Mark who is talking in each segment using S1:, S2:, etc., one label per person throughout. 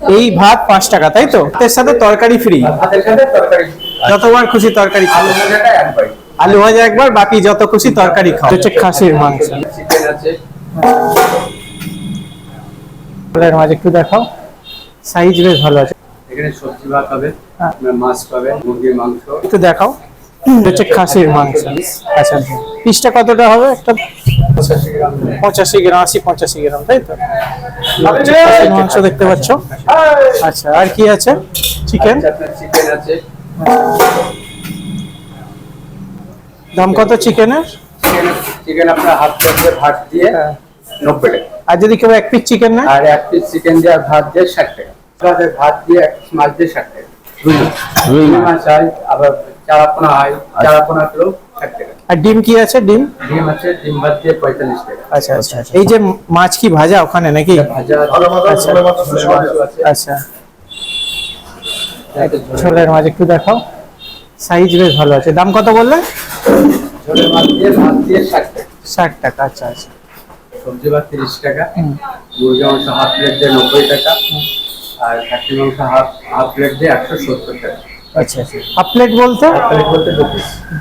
S1: এই ভাত পাঁচ টাকা তাই তো? এর সাথে তরকারি ফ্রি
S2: ভাতের সাথে তরকারি
S1: যতবার খুশি তরকারি
S2: আলু
S1: ভাজা একবার বাকি যত খুশি তরকারি খাও। হচ্ছে খাসির মাংস। মাঝে একটু দেখাও। সাইজ বেশ ভালো আছে।
S2: এখানে সবজি ভাত হবে
S1: হ্যাঁ।
S2: আপনার মাছ পাবে মুরগির মাংস।
S1: একটু দেখাও। হচ্ছে খাসির মাংস। আচ্ছা পিসটা কতটা হবে? একটা
S2: পঁচাশি গ্রাম।
S1: আশি পঁচাশি গ্রাম তাই তো? আচ্ছা, মাংস দেখতে পাচ্ছ। আচ্ছা আর কি আছে? চিকেন
S2: আচ্ছা,
S1: দাম কত চিকেনের?
S2: চিকেন আপনার হাফ প্লেট দিয়ে ভাত দিয়ে
S1: হ্যাঁ।
S2: নব্বই টাকা।
S1: আর যদি কেউ এক পিস চিকেন নেয়?
S2: আর এক পিস চিকেন দিয়ে আর ভাত দিয়ে ষাট টাকা। ভাত দিয়ে এক মাছ দিয়ে ষাট টাকা। রুই মাছ হয় আবার চারাপোনা চারাপোনা কিলো ষাট টাকা।
S1: আর ডিম কি আছে? ডিম?
S2: ডিম আছে ডিম ভাত দিয়ে পঁয়তাল্লিশ টাকা।
S1: আচ্ছা আচ্ছা এই যে মাছ কি ভাজা ওখানে নাকি?
S2: ভাজা
S1: আচ্ছা। আচ্ছা। মাছ একটু দেখাও। সাইজ বেশ ভালো আছে। দাম কত বললে?
S2: মাছ দিয়ে ভাত দিয়ে ষাট টাকা।
S1: ষাট টাকা আচ্ছা আচ্ছা।
S2: সবজি ভাত তিরিশ টাকা।
S1: হুম।
S2: মুরগি মাংস হাফ প্লেট দিয়ে নব্বই টাকা। আর খাসি মাংস হাফ হাফ প্লেট দিয়ে একশো সত্তর টাকা।
S1: আচ্ছা আচ্ছা। হাফ প্লেট বলতে?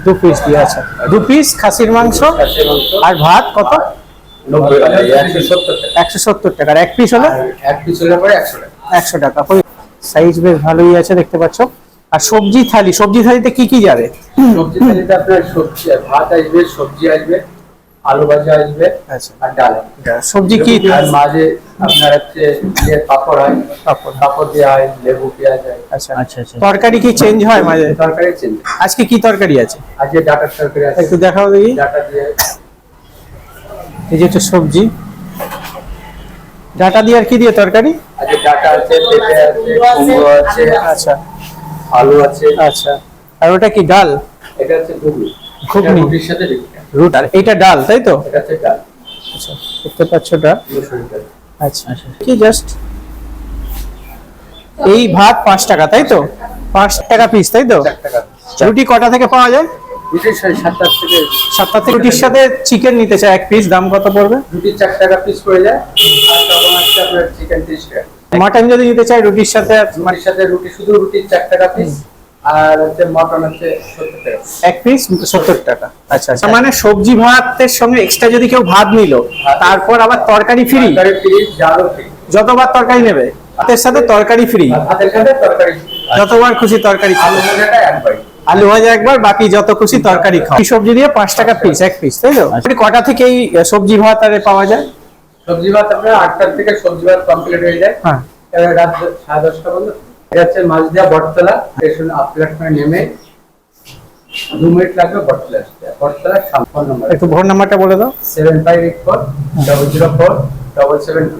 S2: দু পিস
S1: দিয়ে আচ্ছা। দু পিস খাসির মাংস আর ভাত কত?
S2: একশো সত্তর টাকা।
S1: এক পিস হলে?
S2: এক পিস হলে পরে একশো টাকা।
S1: একশো টাকা। সাইজ বেশ ভালোই আছে দেখতে পাচ্ছ। আর সবজি থালি সবজি থালিতে কি কি যাবে?
S2: সবজি থালিতে আপনার সবজি ভাত আসবে সবজি আসবে। আলু ভাজা আসবে
S1: আচ্ছা।
S2: আর ডাল।
S1: সবজি কি?
S2: আর মাঝে আপনার হচ্ছে ইয়ে পাপড় হয়
S1: পাঁপড়।
S2: পাপড় দেওয়া হয় লেবু পেঁয়াজ হয়।
S1: আচ্ছা। আচ্ছা আচ্ছা। তরকারি কি চেঞ্জ হয় মাঝে?
S2: তরকারি চিনি
S1: আজকে কি তরকারি আছে?
S2: আজকে ডাটার তরকারি আছে।
S1: একটু দেখাও দেখি।
S2: ডাটা দিয়ে।
S1: এই যে একটা সবজি। ডাটা দিয়ে আর কি দিয়ে তরকারি?
S2: আজকে ডাটা আছে পেঁপে আছে কুমড়ো আছে
S1: আচ্ছা।
S2: আলু আছে।
S1: আচ্ছা। আর ওটা কি ডাল?
S2: এটা হচ্ছে ঘুগনি।
S1: ঘুগনি। রুট আর এটা ডাল তাই তো? আচ্ছা দেখতে পাচ্ছ ডাল? আচ্ছা কি জাস্ট এই ভাত পাঁচ টাকা তাই তো? পাঁচ টাকা পিস তাই তো? রুটি কটা থেকে পাওয়া যায়?
S2: সাতটা থেকে
S1: রুটির সাথে চিকেন নিতে চাই এক পিস দাম কত পড়বে?
S2: রুটি চার টাকা পিস পড়ে যায় আর তখন হচ্ছে আপনার চিকেন তিরিশ টাকা।
S1: মাটন যদি নিতে চাই রুটির সাথে
S2: রুটির সাথে রুটি শুধু রুটির চার টাকা পিস আর হচ্ছে মটন হচ্ছে সত্তর টাকা।
S1: এক পিস সত্তর টাকা। আচ্ছা আচ্ছা। মানে সবজি ভাতের সঙ্গে এক্সট্রা যদি কেউ ভাত নিল তারপর আবার তরকারি ফ্রি
S2: তরকারি ফ্রি ডালও ফ্রি
S1: যতবার তরকারি নেবে ভাতের সাথে তরকারি ফ্রি
S2: ভাতের সাথে তরকারি
S1: যতবার খুশি তরকারি
S2: আলু ভাজাটা একবারই
S1: আলু ভাজা একবার বাকি যত খুশি তরকারি খাও। সবজি দিয়ে পাঁচ টাকা পিস এক পিস তাই তো? কটা থেকে এই সবজি ভাত আরে পাওয়া যায়?
S2: সবজি ভাত আপনার আটটার থেকে সবজি ভাত কমপ্লিট হয়ে যায়।
S1: হ্যাঁ।
S2: রাত সাড়ে দশটা পর্যন্ত। এটা হচ্ছে মাঝদিয়া বটতলা। স্টেশন আপ প্ল্যাটফর্মে নেমে দু মিনিট লাগবে বটতলা আসতে। বটতলা সামফোন নম্বর
S1: একটু ভোর নাম্বারটা বলে দাও।
S2: Seven five eight four double zero four double seven two